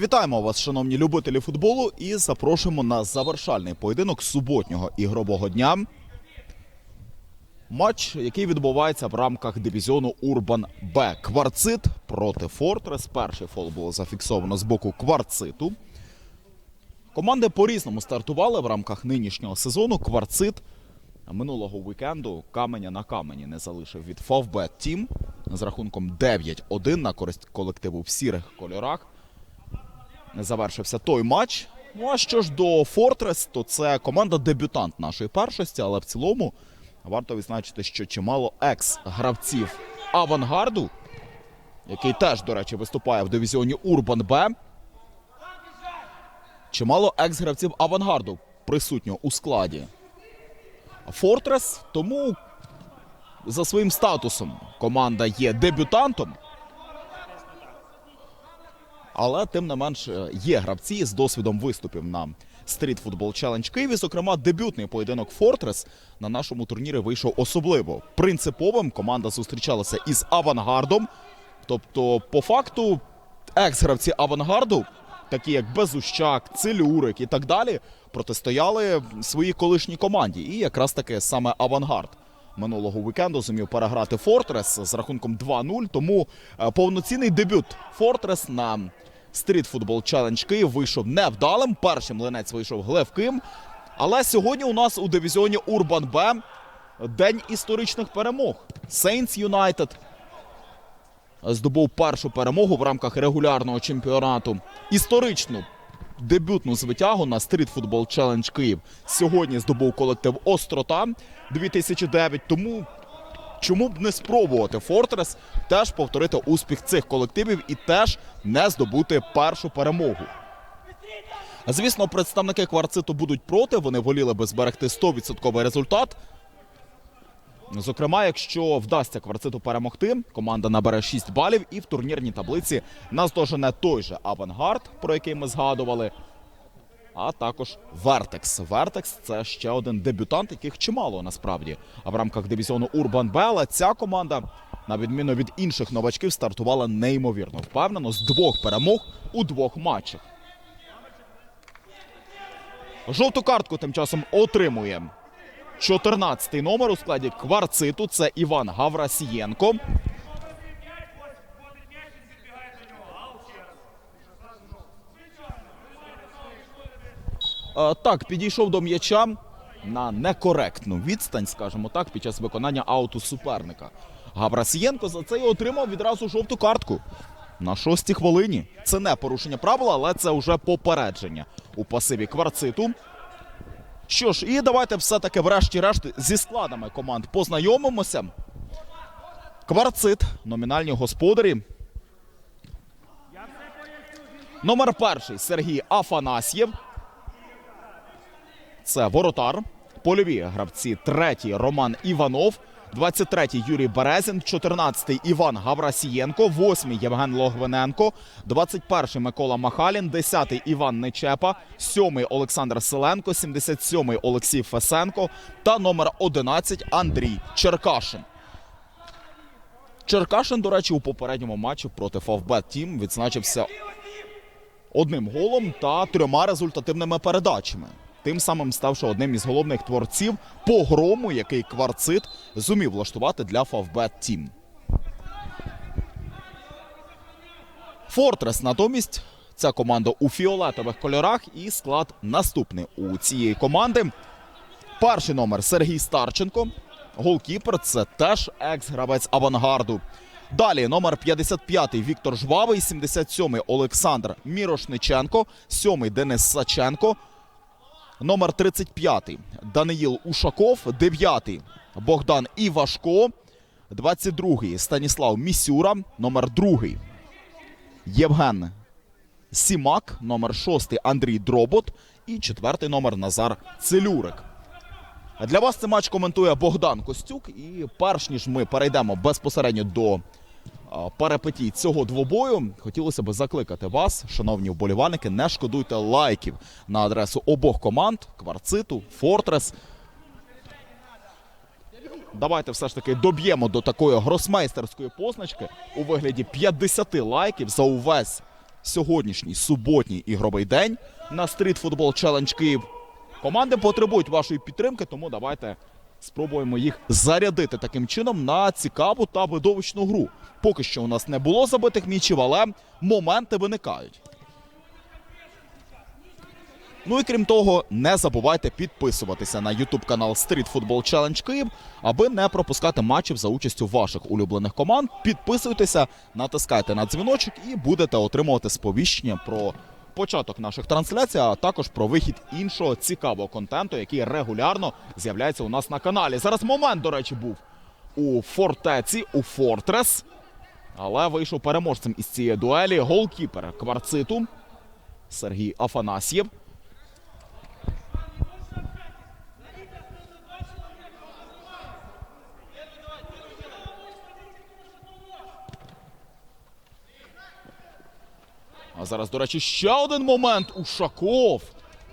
Вітаємо вас, шановні любителі футболу, і запрошуємо на завершальний поєдинок суботнього ігрового дня. Матч, який відбувається в рамках дивізіону Урбан Б. Кварцит проти Фортрес. Перший фол було зафіксовано з боку кварциту. Команди по-різному стартували в рамках нинішнього сезону. Кварцит минулого вікенду каменя на камені не залишив від Фавбет Тім з рахунком 9-1 на користь колективу в сірих кольорах. Завершився той матч. Ну а що ж до Фортрес, то це команда-дебютант нашої першості, але в цілому варто відзначити, що чимало екс-гравців авангарду, який теж, до речі, виступає в дивізіоні Урбан Б. Чимало екс-гравців авангарду присутньо у складі Фортрес. Тому за своїм статусом команда є дебютантом. Але тим не менш е, є гравці з досвідом виступів на Street Football Challenge Києві. Зокрема, дебютний поєдинок Фортрес на нашому турнірі вийшов особливо принциповим. Команда зустрічалася із авангардом. Тобто, по факту, екс-гравці авангарду, такі як Безущак, Целюрик і так далі, протистояли своїй колишній команді. І якраз таки саме авангард минулого вікенду зумів переграти Фортрес з рахунком 2-0. Тому е, повноцінний дебют Фортрес на Football Challenge Київ вийшов невдалим. Першим млинець вийшов глевким. Але сьогодні у нас у дивізіоні Урбан Б день історичних перемог. Saints United здобув першу перемогу в рамках регулярного чемпіонату. Історичну дебютну звитягу на Football Challenge Київ сьогодні здобув колектив Острота 2009. Тому чому б не спробувати Фортрес теж повторити успіх цих колективів і теж не здобути першу перемогу. Звісно, представники кварциту будуть проти. Вони воліли би зберегти 100% результат. Зокрема, якщо вдасться кварциту перемогти, команда набере 6 балів і в турнірній таблиці наздожене той же авангард, про який ми згадували. А також Вертекс. Вертекс це ще один дебютант, яких чимало насправді. А в рамках дивізіону Урбан Б, але ця команда, на відміну від інших новачків, стартувала неймовірно впевнено з двох перемог у двох матчах. Жовту картку тим часом отримує 14-й номер у складі кварциту. Це Іван Гаврасієнко. Так, підійшов до м'яча на некоректну відстань, скажімо так, під час виконання ауту суперника. Гаврасієнко за це і отримав відразу жовту картку. На шостій хвилині. Це не порушення правила, але це вже попередження у пасиві кварциту. Що ж, і давайте все-таки, врешті-решт, зі складами команд познайомимося. Кварцит, номінальні господарі. Номер перший Сергій Афанасьєв. Це воротар. Польові гравці. Третій Роман Іванов. 23-й Юрій Березін, 14-й Іван Гаврасієнко, 8-й Євген Логвиненко, 21-й Микола Махалін, 10-й Іван Нечепа, 7-й Олександр Селенко, 77-й Олексій Фесенко та номер 11 Андрій Черкашин. Черкашин, до речі, у попередньому матчі проти Фавбет Тім відзначився одним голом та трьома результативними передачами. Тим самим ставши одним із головних творців погрому, який кварцит зумів влаштувати для Фавбет Тім. Фортрес натомість ця команда у фіолетових кольорах і склад наступний у цієї команди. Перший номер Сергій Старченко. Голкіпер це теж екс-гравець авангарду. Далі номер 55 Віктор Жвавий, 77 Олександр Мірошниченко, 7 Денис Саченко, номер 35 Даниїл Ушаков, 9 Богдан Івашко, 22 Станіслав Місюра, номер 2 Євген Сімак, номер 6 Андрій Дробот і четвертий номер Назар Целюрик. Для вас цей матч коментує Богдан Костюк. І перш ніж ми перейдемо безпосередньо до а, перепитій цього двобою, хотілося б закликати вас, шановні вболівальники, не шкодуйте лайків на адресу обох команд Кварциту, Фортрес. Давайте все ж таки доб'ємо до такої гросмейстерської позначки у вигляді 50 лайків за увесь сьогоднішній суботній ігровий день на Football Challenge Київ. Команди потребують вашої підтримки, тому давайте спробуємо їх зарядити таким чином на цікаву та видовищну гру. Поки що у нас не було забитих м'ячів, але моменти виникають. Ну і крім того, не забувайте підписуватися на YouTube канал Street Football Challenge Київ, аби не пропускати матчів за участю ваших улюблених команд. Підписуйтеся, натискайте на дзвіночок і будете отримувати сповіщення про початок наших трансляцій, а також про вихід іншого цікавого контенту, який регулярно з'являється у нас на каналі. Зараз момент, до речі, був у фортеці, у Фортрес. Але вийшов переможцем із цієї дуелі голкіпер кварциту Сергій Афанасьєв. А зараз, до речі, ще один момент. Ушаков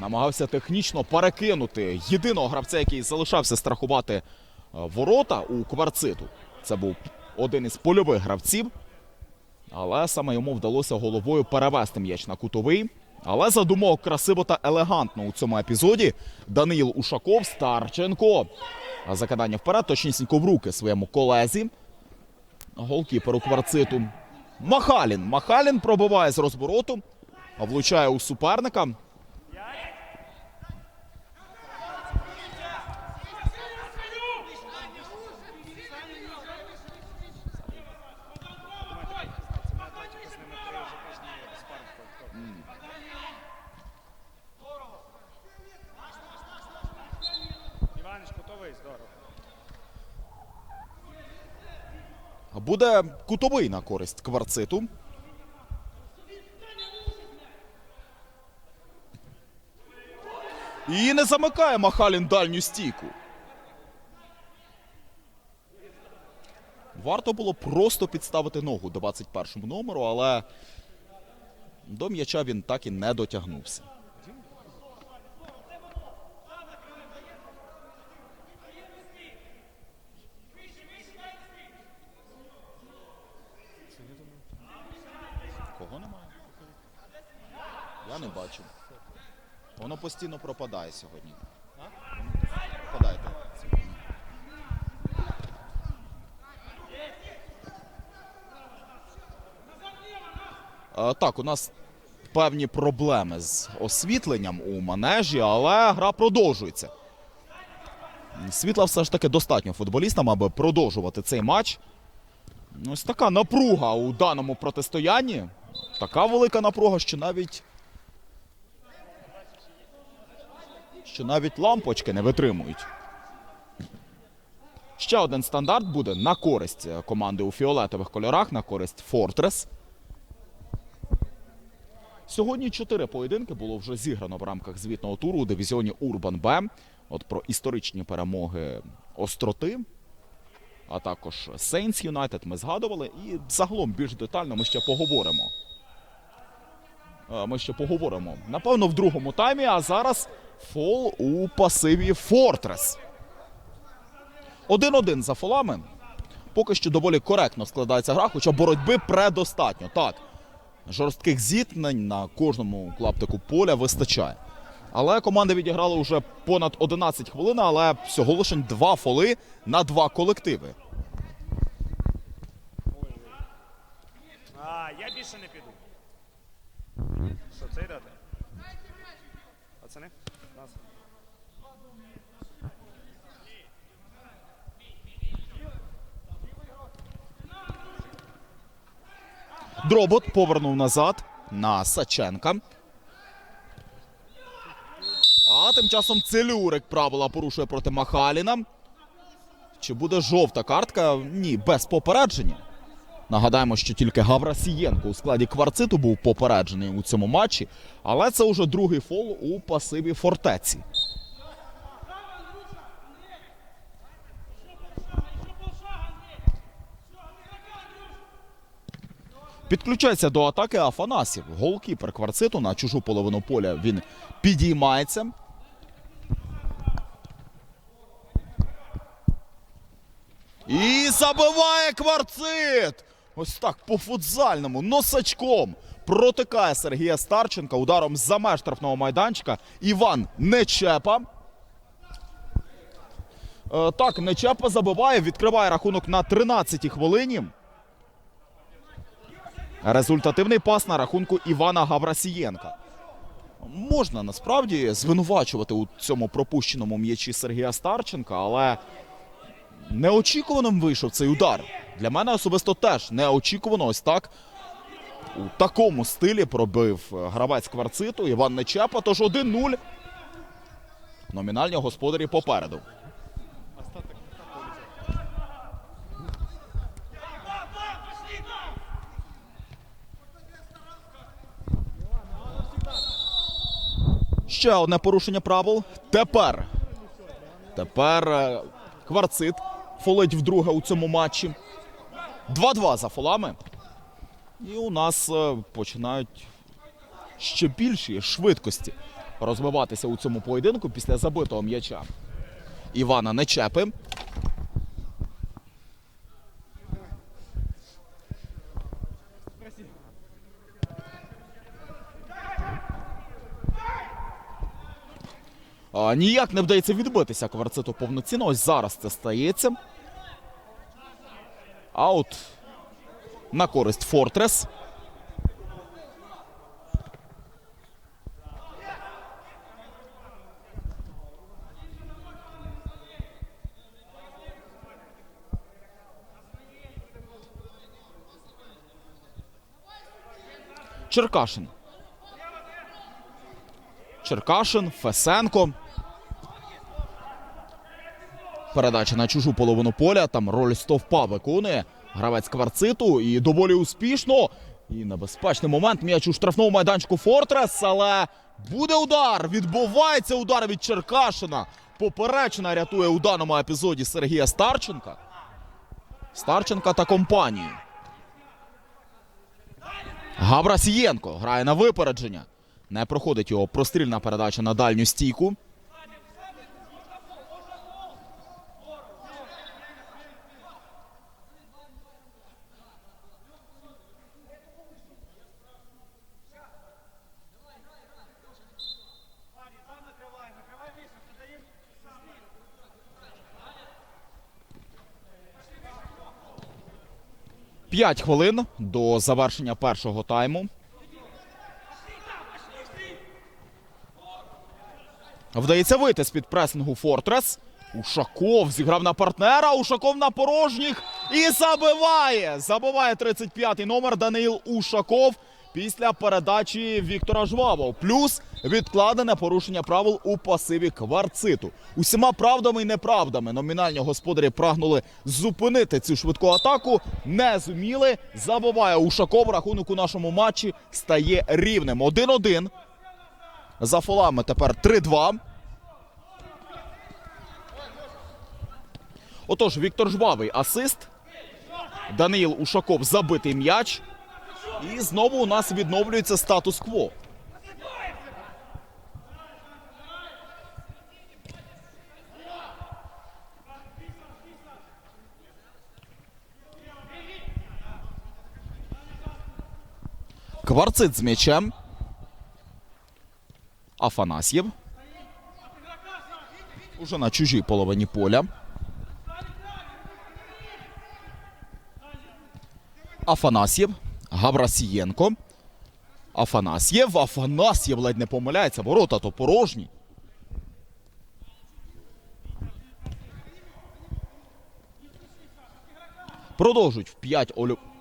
намагався технічно перекинути єдиного гравця, який залишався страхувати е, ворота у кварциту. Це був один із польових гравців. Але саме йому вдалося головою перевести м'яч на кутовий. Але задумав красиво та елегантно у цьому епізоді Даниїл Ушаков Старченко. Закидання вперед, точнісінько в руки своєму колезі. Голкіперу кварциту. Махалін. Махалін пробиває з розвороту, а влучає у суперника. Буде кутовий на користь кварциту. І не замикає Махалін дальню стійку. Варто було просто підставити ногу 21-му номеру, але до м'яча він так і не дотягнувся. Кого немає? Я не бачу. Воно постійно пропадає сьогодні. Е, Так, у нас певні проблеми з освітленням у манежі, але гра продовжується. Світла все ж таки достатньо футболістам, аби продовжувати цей матч. Ось така напруга у даному протистоянні. Така велика напруга, що навіть. Що навіть лампочки не витримують. Ще один стандарт буде на користь команди у фіолетових кольорах, на користь Фортрес. Сьогодні чотири поєдинки було вже зіграно в рамках звітного туру у дивізіоні Урбан Б. От про історичні перемоги остроти, а також Сейнс Юнайтед ми згадували. І загалом більш детально ми ще поговоримо. Е, Ми ще поговоримо. Напевно, в другому таймі, а зараз фол у пасиві Фортрес. 1-1 за фолами. Поки що доволі коректно складається гра, хоча боротьби предостатньо. Так, жорстких зіткнень на кожному клаптику поля вистачає. Але команди відіграли вже понад 11 хвилин, але всього лише два фоли на два колективи. А, я більше не піду. Що, це йдете? Пацани? Нас. Дробот повернув назад на Саченка. А тим часом Целюрик правила порушує проти Махаліна. Чи буде жовта картка? Ні, без попередження. Нагадаємо, що тільки Гаврасієнко у складі кварциту був попереджений у цьому матчі, але це вже другий фол у пасиві фортеці. Підключається до атаки Афанасів. Голкіпер кварциту на чужу половину поля він підіймається. І забиває кварцит! Ось так по футзальному, носачком. протикає Сергія Старченка ударом за меж штрафного майданчика. Іван Нечепа. Е, так, Нечепа забиває, відкриває рахунок на 13-й хвилині. Результативний пас на рахунку Івана Гаврасієнка. Можна насправді звинувачувати у цьому пропущеному м'ячі Сергія Старченка, але неочікуваним вийшов цей удар. Для мене особисто теж неочікувано ось так. У такому стилі пробив гравець кварциту Іван Нечепа, тож 1-0. Номінальні господарі попереду. Ще одне порушення правил. Тепер. Тепер е, кварцит фолить вдруге у цьому матчі. 2-2 за фолами. І у нас е, починають ще більші швидкості розвиватися у цьому поєдинку після забитого м'яча. Івана Нечепи. А, ніяк не вдається відбитися кварциту повноцінно. Ось зараз це стається. Аут на користь Фортрес. Черкашин. Черкашин, Фесенко. Передача на чужу половину поля. Там роль стовпа виконує гравець кварциту. І доволі успішно. І небезпечний момент. М'яч у штрафному майданчику Фортрес. Але буде удар. Відбувається удар від Черкашина. Поперечна рятує у даному епізоді Сергія Старченка. Старченка та компанію. Габрасієнко грає на випередження. Не проходить його прострільна передача на дальню стійку. П'ять хвилин до завершення першого тайму. Вдається вийти з-під пресингу Фортрес. Ушаков зіграв на партнера. Ушаков на порожніх і забиває. Забиває 35-й номер Даниїл Ушаков після передачі Віктора Жвавов. Плюс відкладене порушення правил у пасиві кварциту. Усіма правдами і неправдами номінальні господарі прагнули зупинити цю швидку атаку. Не зуміли. Забиває Ушаков. Рахунок у нашому матчі стає рівним. 1-1. За фолами тепер 3-2. Отож, Віктор Жвавий асист. Даниїл Ушаков забитий м'яч. І знову у нас відновлюється статус-кво. Кварцит з м'ячем. Афанасьєв. Уже на чужій половині поля. Афанасьєв. Гаврасієнко. Афанасьєв. Афанасьєв ледь не помиляється. Ворота то порожні. Продовжують в п'ять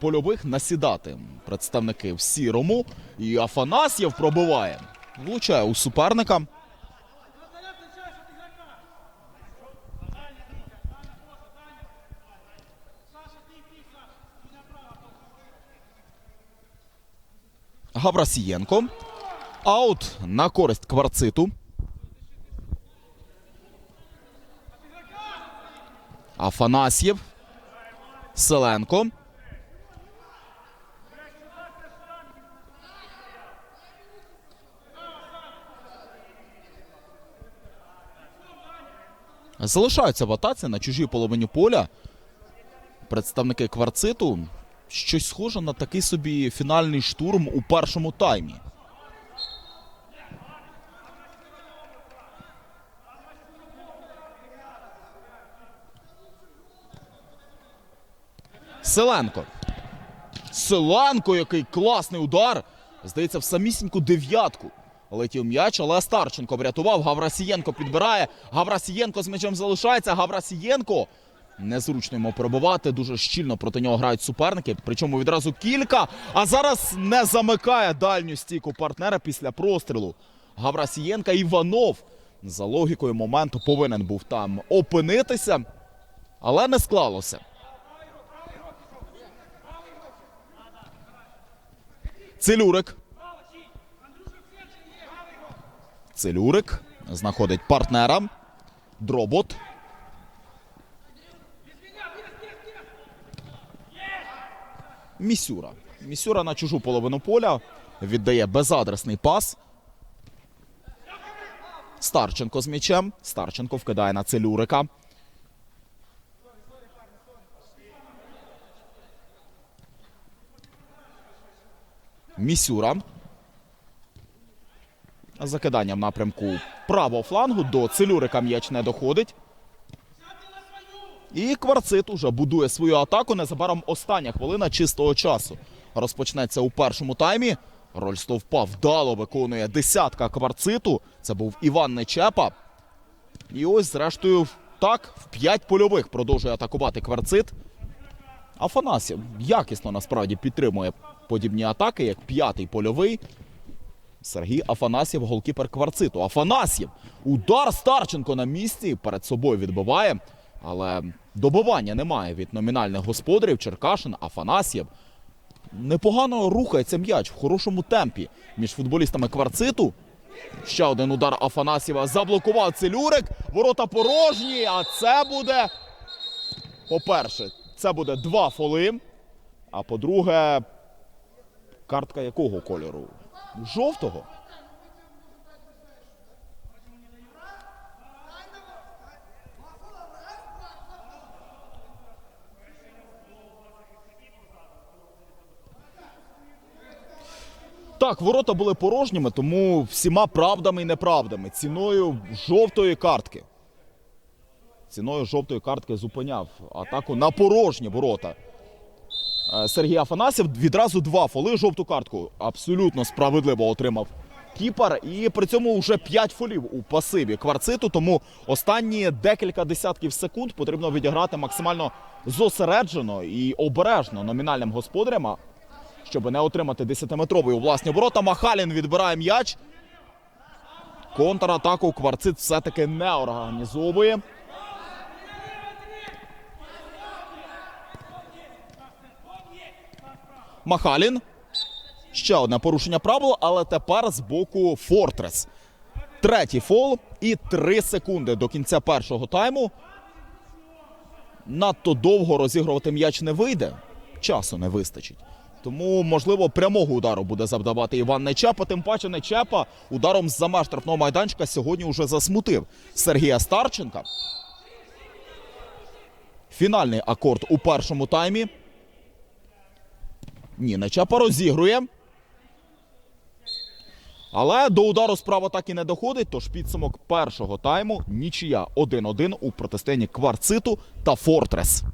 польових насідати представники в сірому. І Афанасьєв пробиває. Влучає у суперника. Гаврасієнко. Аут на користь кварциту. Афанасьєв. Селенко. Залишаються в атаці на чужій половині поля. Представники кварциту. Щось схоже на такий собі фінальний штурм у першому таймі. Селенко. Селенко, який класний удар. Здається, в самісіньку дев'ятку. Летів м'яч, але Старченко врятував. Гаврасієнко підбирає. Гаврасієнко з м'ячем залишається. Гаврасієнко. Незручно йому перебувати. Дуже щільно проти нього грають суперники. Причому відразу кілька. А зараз не замикає дальню стійку партнера після прострілу. Гаврасієнка Іванов. За логікою моменту повинен був там опинитися, але не склалося. Целюрик. Целюрик знаходить партнера. Дробот. Місюра. Місюра на чужу половину поля віддає безадресний пас. Старченко з м'ячем. Старченко вкидає на Целюрика. Місюра. Закидання в напрямку правого флангу. До Целюрика м'яч не доходить. І кварцит уже будує свою атаку. Незабаром остання хвилина чистого часу. Розпочнеться у першому таймі. Роль стовпа вдало виконує десятка кварциту. Це був Іван Нечепа. І ось, зрештою, так, в п'ять польових продовжує атакувати кварцит. Афанасів якісно насправді підтримує подібні атаки, як п'ятий польовий. Сергій Афанасьєв, голкіпер кварциту. Афанасьєв. Удар Старченко на місці. Перед собою відбиває. Але добивання немає від номінальних господарів. Черкашин, Афанасьєв. Непогано рухається м'яч в хорошому темпі між футболістами кварциту. Ще один удар Афанасьєва заблокував Целюрик. Ворота порожні. А це буде. По-перше, це буде два фоли. А по-друге, картка якого кольору? Жовтого. Так, ворота були порожніми, тому всіма правдами і неправдами. Ціною жовтої картки. Ціною жовтої картки зупиняв атаку на порожні ворота. Е, Сергій Афанасів відразу два фоли жовту картку. Абсолютно справедливо отримав кіпер. І при цьому вже п'ять фолів у пасиві кварциту. Тому останні декілька десятків секунд потрібно відіграти максимально зосереджено і обережно номінальним господарям, щоб не отримати 10-метровий у власні ворота. Махалін відбирає м'яч. Контратаку кварцит все-таки не організовує. Махалін. Ще одне порушення правил, але тепер з боку Фортрес. Третій фол і три секунди до кінця першого тайму. Надто довго розігрувати м'яч не вийде. Часу не вистачить. Тому, можливо, прямого удару буде завдавати Іван Нечепа. Тим паче Нечепа ударом з-за меж штрафного майданчика сьогодні вже засмутив Сергія Старченка. Фінальний акорд у першому таймі. Ні, Нечепа розігрує. Але до удару справа так і не доходить. Тож підсумок першого тайму нічия 1-1 у протистоянні Кварциту та Фортрес.